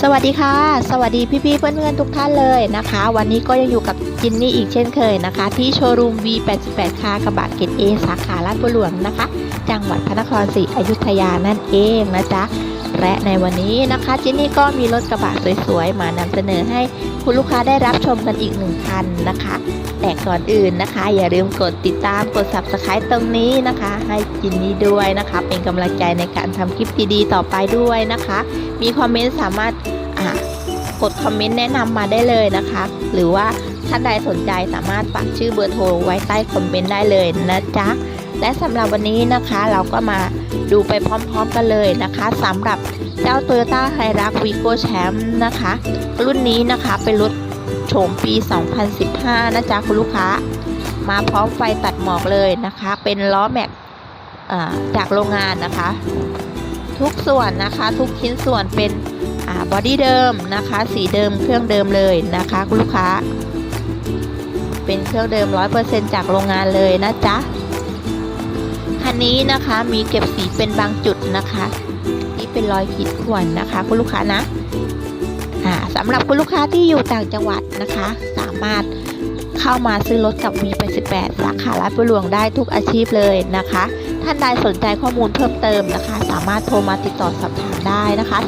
สวัสดีค่ะ สวัสดีพี่ๆเพื่อนๆทุกท่านเลยนะคะ วันนี้ก็ยังอยู่กับจินนี่อีกเช่นเคยนะคะ ที่โชว์รูม V88 คากระบะเกตเอสาขาลาดบัวหลวงนะคะ จังหวัดพระนครศรีอยุธยานั่นเองนะจ๊ะ และในวันนี้นะคะจินนี่ก็มีรถกระบะสวยๆ มานำเสนอให้คุณลูกค้าได้รับชมกันอีกหนึ่งคันนะคะ แต่ก่อนอื่นนะคะ อย่าลืมกดติดตามกด subscribe ตรงนี้นะคะ ให้จินนี่ด้วยนะคะ เป็นกำลังใจในการทำคลิปดีๆ ต่อไปด้วยนะคะ มีคอมเมนต์สามารถกดคอมเมนต์แนะนำมาได้เลยนะคะ หรือว่าท่านใดสนใจสามารถปักชื่อเบอร์โทรไว้ใต้คอมเมนต์ได้เลยนะจ๊ะ และสำหรับวันนี้นะคะเราก็มาดูไปพร้อมๆกันเลยนะคะสำหรับเจ้า Toyota h i r u x Vigo Champ นะคะ รุ่นนี้นะคะเป็นรถโฉมปี 2015 นะจ๊ะคุณลูกค้า มาพร้อมไฟตัดหมอกเลยนะคะ เป็นล้อแม็กจากโรงงานนะคะ ทุกส่วนนะคะทุกชิ้นส่วนเป็นบอดี้เดิมนะคะ สีเดิมเครื่องเดิมเลยนะคะคุณลูกค้า เป็นเครื่องเดิม 100%จากโรงงานเลยนะจ๊ะ นี้นะคะมีเก็บสีเป็นบางจุดนะคะที่เป็นรอยขีดข่วนนะคะ คุณลูกค้านะอ่าสำหรับคุณลูกค้าที่อยู่ต่างจังหวัดนะคะ สามารถเข้ามาซื้อรถกับ V88 สาขาลาดบัวหลวงได้ทุกอาชีพเลยนะคะ ท่านใดสนใจข้อมูลเพิ่มเติมนะคะ สามารถโทรมาติดต่อสอบถามได้นะคะ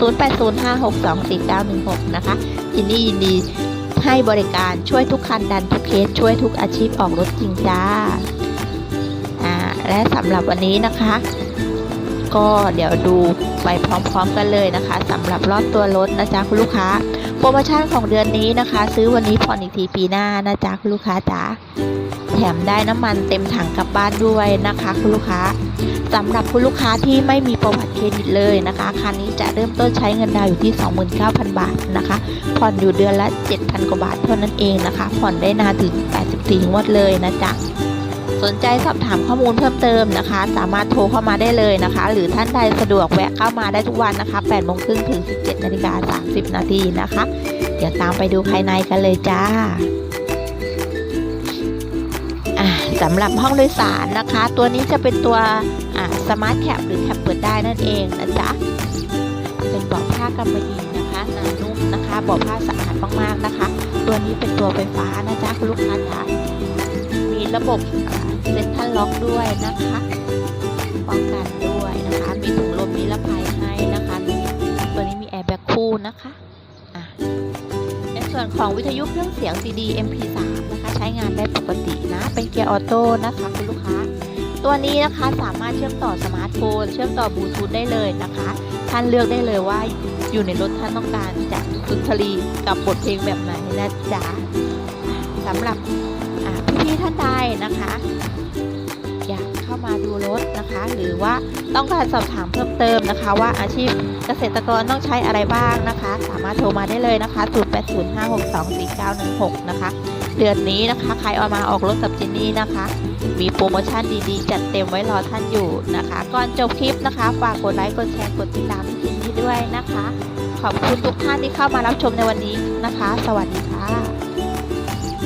0805624916 นะคะยินดียินดีให้บริการช่วยทุกคันดันทุกเคสช่วยทุกอาชีพออกรถจริงจ้า และสำหรับวันนี้นะคะ ก็เดี๋ยวดูไปพร้อมๆกันเลยนะคะสำหรับรอบตัวรถนะจ๊ะคุณลูกค้า โปรโมชั่นของเดือนนี้นะคะ ซื้อวันนี้ผ่อนอีกทีปีหน้านะจ๊ะคุณลูกค้าจ๋าแถมได้น้ำมันเต็มถังกลับบ้านด้วยนะคะคุณลูกค้าสำหรับคุณลูกค้าที่ไม่มีประวัติเครดิตเลยนะคะคันนี้จะเริ่มต้นใช้เงินดาวอยู่ที่ 29,000 บาทนะคะ ผ่อนอยู่เดือนละ 7,000 กว่าบาทเท่านั้นเองนะคะ ผ่อนได้นานถึง 84 งวดเลยนะจ๊ะ สนใจสอบถามข้อมูลเพิ่มเติมนะคะ สามารถโทรเข้ามาได้เลยนะคะ หรือท่านใดสะดวกแวะเข้ามาได้ทุกวันนะคะ8โมงครึ่งถึง 17นาฬิกา30 นาทีนะคะ เดี๋ยวตามไปดูภายในกันเลยจ้าสำหรับห้องโดยสารนะคะ ตัวนี้จะเป็นตัวสมาร์ทแคปหรือแคปเปิดได้นั่นเองนะจ๊ะ เป็นเบาะผ้ากำมะหยี่นะคะหนานุ่มนะคะเบาะผ้าสะอาดมากๆนะคะ ตัวนี้เป็นตัวไฟฟ้านะจ๊ะคุณลูกค้าจ๋า ระบบเซ็นทรัลล็อกด้วยนะคะป้องกันด้วยนะคะ มีถุงลมนิรภัยให้นะคะ ตัวนี้มีแอร์แบ็กคู่นะคะอะในส่วนของวิทยุเครื่องเสียง CD MP3 นะคะ ใช้งานได้ปกตินะ เป็นเกียร์ออโต้นะคะคุณลูกค้า ตัวนี้นะคะสามารถเชื่อมต่อสมาร์ทโฟน เชื่อมต่อบลูทูธได้เลยนะคะท่านเลือกได้เลยว่าอยู่ในรถท่านต้องการจะสุนทรีกับบทเพลงแบบไหนนะจ๊ะสำหรับ พี่ท่านใดนะคะ อยากเข้ามาดูรถนะคะ หรือว่าต้องการสอบถามเพิ่มเติมนะคะ ว่าอาชีพเกษตรกรต้องใช้อะไรบ้างนะคะ สามารถโทรมาได้เลยนะคะ 0805624916 นะคะ เดือนนี้นะคะใครเอามาออกรถกับจินนี่นะคะ มีโปรโมชั่นดีๆ จัดเต็มไว้รอท่านอยู่นะคะ ก่อนจบคลิปนะคะ ฝากกดไลค์กดแชร์กดติดตามจินนี่ด้วยนะคะ ขอบคุณทุกท่านที่เข้ามารับชมในวันนี้นะคะ สวัสดีค่ะ